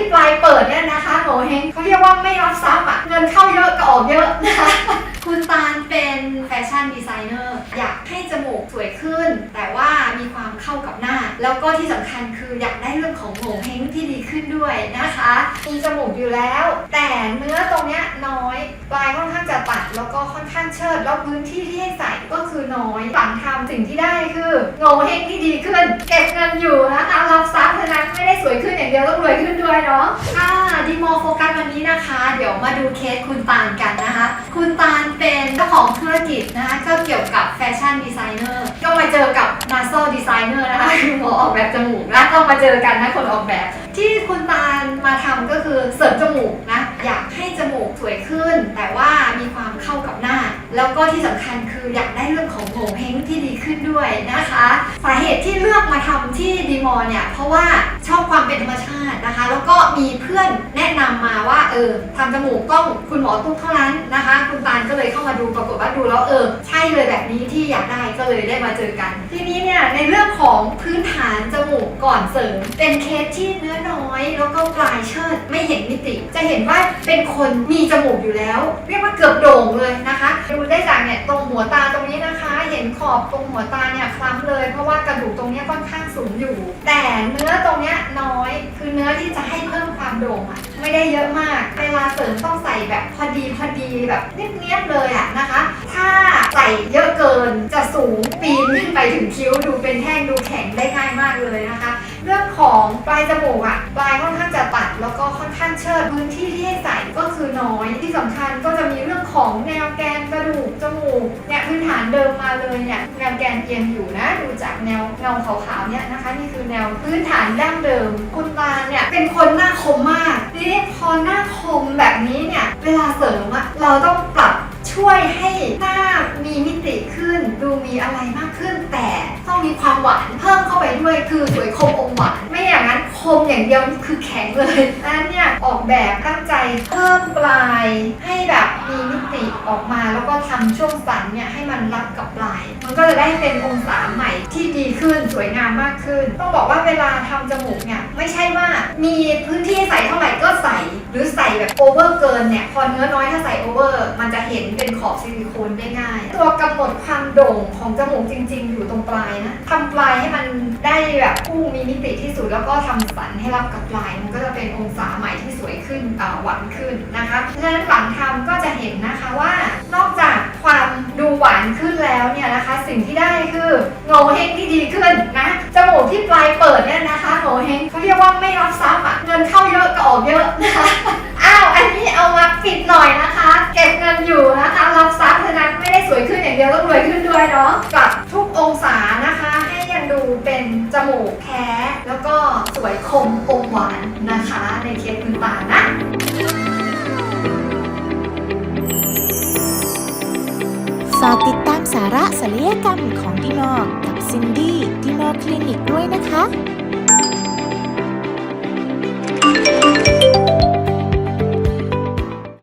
ที่ปลายเปิดเนี่ยนะคะโงเฮงเขาเรียกว่าไม่รับทรัพย์อะเงินเข้าเยอะก็ออกเยอะนะคะคุณตาลเป็นแฟชั่นดีไซเนอร์อยากให้จมูกสวยขึ้น แต่ว่ามีความเข้ากับหน้า แล้วก็ที่สำคัญคืออยากได้เรื่องของโงเฮงที่ดีขึ้นด้วยนะคะมีจมูกอยู่แล้ว แต่เนื้อตรงเนี้ยน้อยปลายค่อนข้างจะตัด แล้วก็ค่อนข้างเชิดแล้วพื้นที่ที่ให้ใส่ก็คือน้อยหลังทำสิ่งที่ได้คือโงเฮงที่ดีขึ้น เก็บเงินอยู่นะคะรับ อย่างเดียวต้องรวยขึ้นด้วยเนาะอ่าดีโมโฟกัสวันนี้นะคะ เดี๋ยวมาดูเคสคุณตาลกันนะคะ คุณตาลเป็นเจ้าของธุรกิจนะคะก็เกี่ยวกับแฟชั่นดีไซเนอร์ก็มาเจอกับนาโซดีไซเนอร์นะคะคือหมอออกแบบจมูกนะต้องมาเจอกันนะคนออกแบบ ที่คุณตาลมาทำก็คือเสริมจมูกนะอยากให้จมูกสวยขึ้น แต่ว่า แล้วก็ที่สำคัญคืออยากได้เรื่องของโงเฮงที่ดีขึ้นด้วยนะคะสาเหตุที่เลือกมาทำที่ดีมอลเนี่ยเพราะว่าชอบความเป็นธรรมชาตินะคะ แล้วก็มีเพื่อนแนะนำมาว่าเออทำจมูกต้องคุณหมอตุ๊กเท่านั้นนะคะ คุณตาลก็เลยเข้ามาดูปรากฏว่าดูแล้วเออใช่เลยแบบนี้ที่อยากได้ก็เลยได้มาเจอกัน ทีนี้เนี่ยในเรื่องของพื้นฐานจมูกก่อนเสริม เป็นเคสที่เนื้อน้อย แล้วก็ปลายเชิดไม่เห็นมิติ จะเห็นว่าเป็นคนมีจมูกอยู่แล้ว เรียกว่าเกือบโด่งเลยนะ ดูได้จากเนี่ยตรงหัวตาตรงนี้นะคะ เห็นขอบตรงหัวตาเนี่ยคล้ำเลย เพราะว่ากระดูกตรงนี้ค่อนข้างสูงอยู่ แต่เนื้อตรงนี้น้อย คือเนื้อที่จะให้เพิ่มความโด่งอะไม่ได้เยอะมาก เวลาเสริมต้องใส่แบบพอดีพอดีแบบเนียบๆเลยอะนะคะ ถ้าใส่เยอะเกินจะสูงปีนขึ้นไปถึงคิ้วดูเป็นแท่งดูแข็งได้ง่ายมากเลยนะคะ เรื่องของปลายจมูกอะปลายค่อนข้างจะ แล้วก็ค่อนข้างเชิดพื้นที่ที่ให้ใส่ก็คือน้อยที่สำคัญก็จะมีเรื่องของแนวแกนกระดูกจมูกเนี่ยพื้นฐานเดิมมาเลยเนี่ยแนวแกนเอียงอยู่นะ ดูจากแนวเงาขาวๆเนี่ยนะคะ นี่คือแนวพื้นฐานดั้งเดิม คุณตาเนี่ยเป็นคนหน้าคมมากทีนี้พอหน้าคมแบบนี้เนี่ยเวลาเสริมอะเราต้องปรับช่วยให้หน้ามีมิติขึ้น ดูมีอะไรมากขึ้น แต่ต้องมีความหวานเพิ่มเข้าไปด้วยคือสวยคมอมหวานไม่อย่างนั้นคม อย่างเดียวนี่คือแข็งเลยดังนั้นเนี่ยออกแบบตั้งใจเพิ่มปลายให้แบบมีมิติออกมาแล้วก็ทำช่วงสันเนี่ยให้มันรับกับปลาย มันก็จะได้เป็นองศาใหม่ที่ดีขึ้นสวยงามมากขึ้น ต้องบอกว่าเวลาทำจมูกเนี่ยไม่ใช่ว่ามีพื้นที่ใส่เท่าไหร่ก็ใส่ หรือใส่แบบโอเวอร์เกินเนี่ยพอเนื้อน้อยถ้าใส่โอเวอร์มันจะเห็นเป็นขอบซิลิโคนได้ง่าย ตัวกำหนดความโด่งของจมูกจริง ๆ อยู่ตรงปลายนะทำปลายให้มันได้แบบพุ่งมีมิติที่สุดแล้วก็ทำสันให้รับกับปลายมันก็จะเป็นองศาใหม่ที่สวยขึ้นหวานขึ้นนะคะเพราะฉะนั้นหลังทำก็จะเห็นนะคะว่านอกจากความดูหวานขึ้นแล้วเนี่ยนะคะสิ่งที่ได้คือโงเฮงที่ดีขึ้นนะจมูกที่ปลายเปิดเนี่ยนะคะโงเฮงเขาเรียกว่าไม่รับทรัพย์อะเงินเข้าเยอะก็ออกเยอะนะคะอ้าวอันนี้เอามาปิดหน่อยนะคะ เก็บเงินอยู่นะคะรับทรัพย์เท่านั้นไม่ได้สวยขึ้นอย่างเดียวต้องรวยขึ้นด้วยเนาะปรับทุกองศานะคะ ให้ยังดูเป็น จมูกแท้แล้วก็สวยคมอมหวานนะคะ ในเคสคุณตานะฝากติดตามสาระศัลยกรรมของดีมอร์กับซินดี้ดีมอร์คลินิกด้วยนะคะ